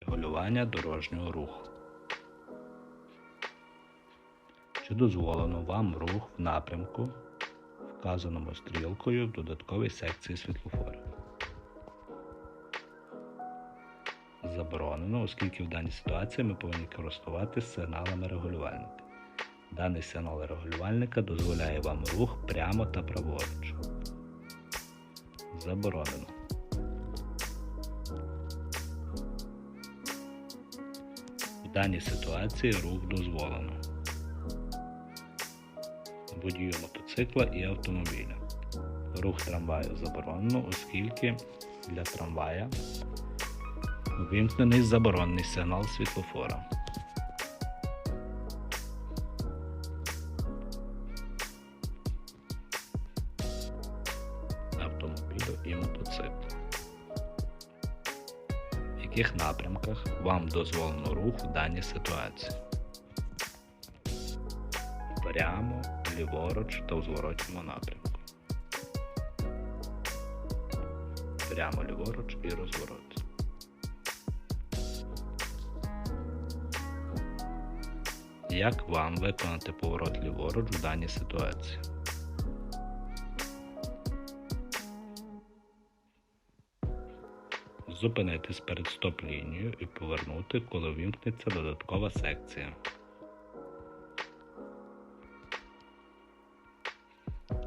Регулювання дорожнього руху. Чи дозволено вам рух в напрямку, вказаному стрілкою в додатковій секції світлофора? Заборонено, оскільки в даній ситуації ми повинні користуватися сигналами регулювальника. Даний сигнал регулювальника дозволяє вам рух прямо та праворуч. Заборонено. Даній ситуації рух дозволено. Водію мотоцикла і автомобіля. Рух трамваю заборонено, оскільки для трамвая вимкнений заборонений сигнал світлофора. Автомобілю і мотоциклу. Яких напрямках вам дозволено рух в даній ситуації? Прямо, ліворуч та в зворотньому напрямку. Прямо ліворуч і розворот. Як вам виконати поворот ліворуч в даній ситуації? Зупинитись перед стоп-лінією і повернути, коли вимкнеться додаткова секція.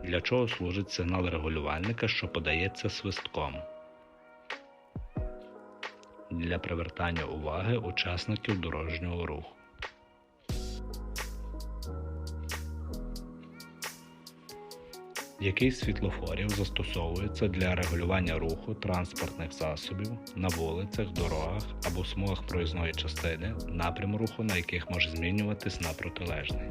Для чого служить сигнал регулювальника, що подається свистком? Для привертання уваги учасників дорожнього руху. Який з світлофорів застосовується для регулювання руху транспортних засобів на вулицях, дорогах або смугах проїзної частини, напрям руху на яких може змінюватись на протилежний?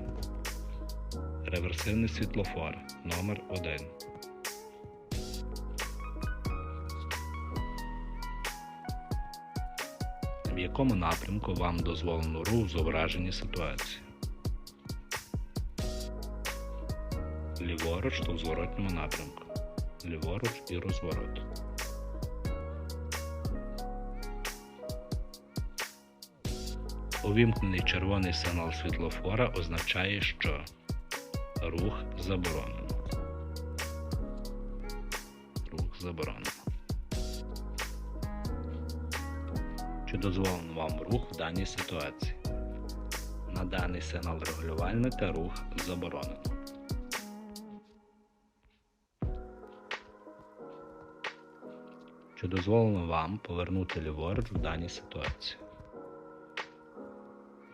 Реверсивний світлофор номер 1 В якому напрямку вам дозволено рух в зображеній ситуації? Ліворуч в зворотньому напрямку. Ліворуч і розворот. Увімкнений червоний сигнал світлофора означає, що рух заборонено. Рух заборонено. Чи дозволено вам рух в даній ситуації? На даний сигнал регулювальника рух заборонено. Чи дозволено вам повернути ліворуч в даній ситуації?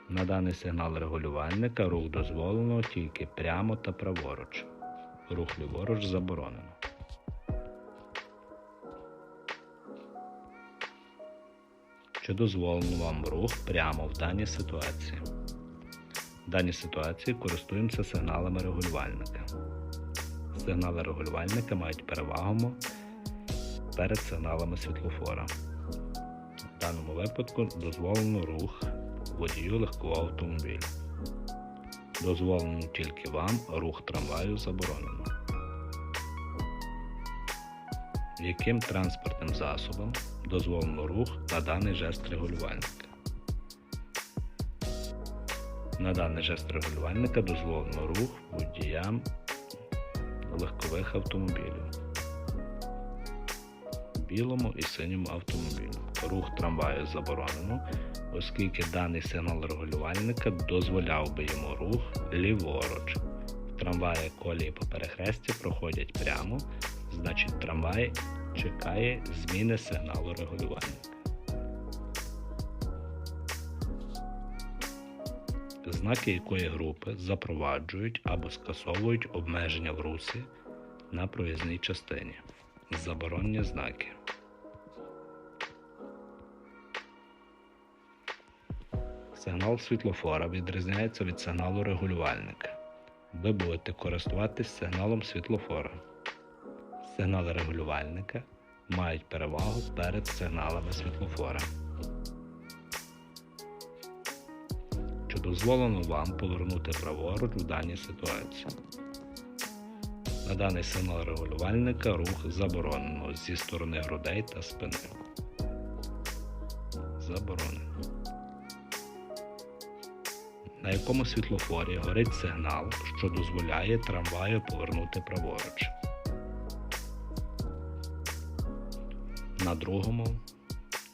На даний сигнал регулювальника рух дозволено тільки прямо та праворуч. Рух ліворуч заборонено. Чи дозволено вам рух прямо в даній ситуації? В даній ситуації користуємося сигналами регулювальника. Сигнали регулювальника мають перевагу перед сигналами світлофора. В даному випадку дозволено рух водію легкого автомобіля. Дозволено тільки вам, рух трамваю заборонено. Яким транспортним засобом дозволено рух на даний жест регулювальника? На даний жест регулювальника дозволено рух водіям легкових автомобілів білому і синьому автомобілю. Рух трамваю заборонено, оскільки даний сигнал регулювальника дозволяв би йому рух ліворуч. Трамваї колії по перехресті проходять прямо, значить трамвай чекає зміни сигналу регулювальника. Знаки якої групи запроваджують або скасовують обмеження в русі на проїзній частині. Заборонні знаки. Сигнал світлофора відрізняється від сигналу регулювальника. Ви будете користуватись сигналом світлофора. Сигнали регулювальника мають перевагу перед сигналами світлофора. Чи дозволено вам повернути праворуч в даній ситуації? На даний сигнал регулювальника рух заборонено зі сторони грудей та спини. заборонено. На якому світлофорі горить сигнал, що дозволяє трамваю повернути праворуч. На другому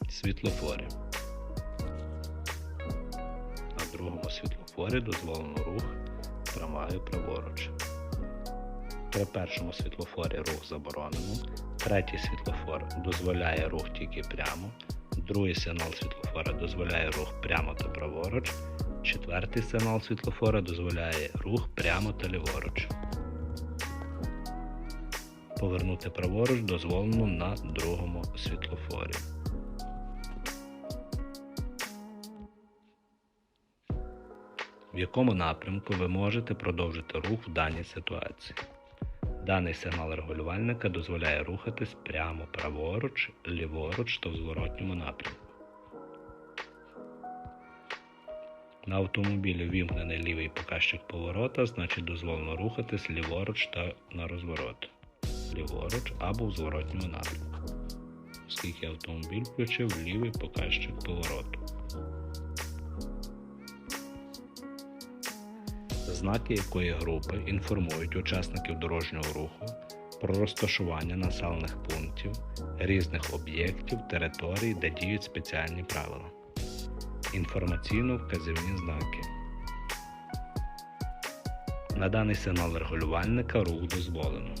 світлофорі. На другому світлофорі дозволено рух трамваю праворуч. При першому світлофорі рух заборонено. Третій світлофор дозволяє рух тільки прямо. Другий сигнал світлофора дозволяє рух прямо та праворуч. Четвертий сигнал світлофора дозволяє рух прямо та ліворуч. Повернути праворуч дозволено на другому світлофорі. В якому напрямку ви можете продовжити рух в даній ситуації. Даний сигнал регулювальника дозволяє рухатись прямо праворуч, ліворуч та в зворотньому напрямку. На автомобілі вімкнений лівий показчик поворота, значить дозволено рухатись ліворуч та на розворот. Ліворуч або в зворотньому напрямку. Оскільки автомобіль включив лівий показчик повороту. Знаки якої групи інформують учасників дорожнього руху про розташування населених пунктів, різних об'єктів, територій, де діють спеціальні правила. Інформаційно-вказівні знаки. На даний сигнал регулювальника рух дозволено.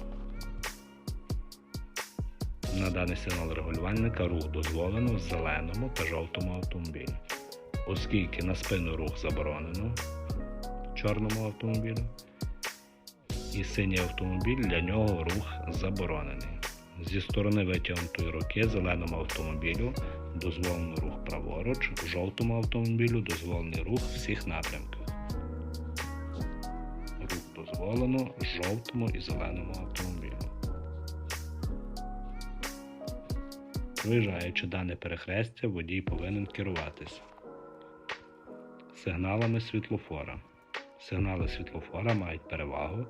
На даний сигнал регулювальника рух дозволено в зеленому та жовтому автомобілі. Оскільки на спину рух заборонено чорному автомобілю. І синій автомобіль для нього рух заборонений. Зі сторони витягнутої руки зеленому автомобілю дозволено рух праворуч, жовтому автомобілю дозволений рух всіх напрямках. Рух дозволено жовтому і зеленому автомобілю. Виїжджаючи дане перехрестя, водій повинен керуватися сигналами світлофора. Сигнали світлофора мають перевагу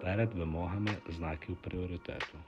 перед вимогами знаків пріоритету.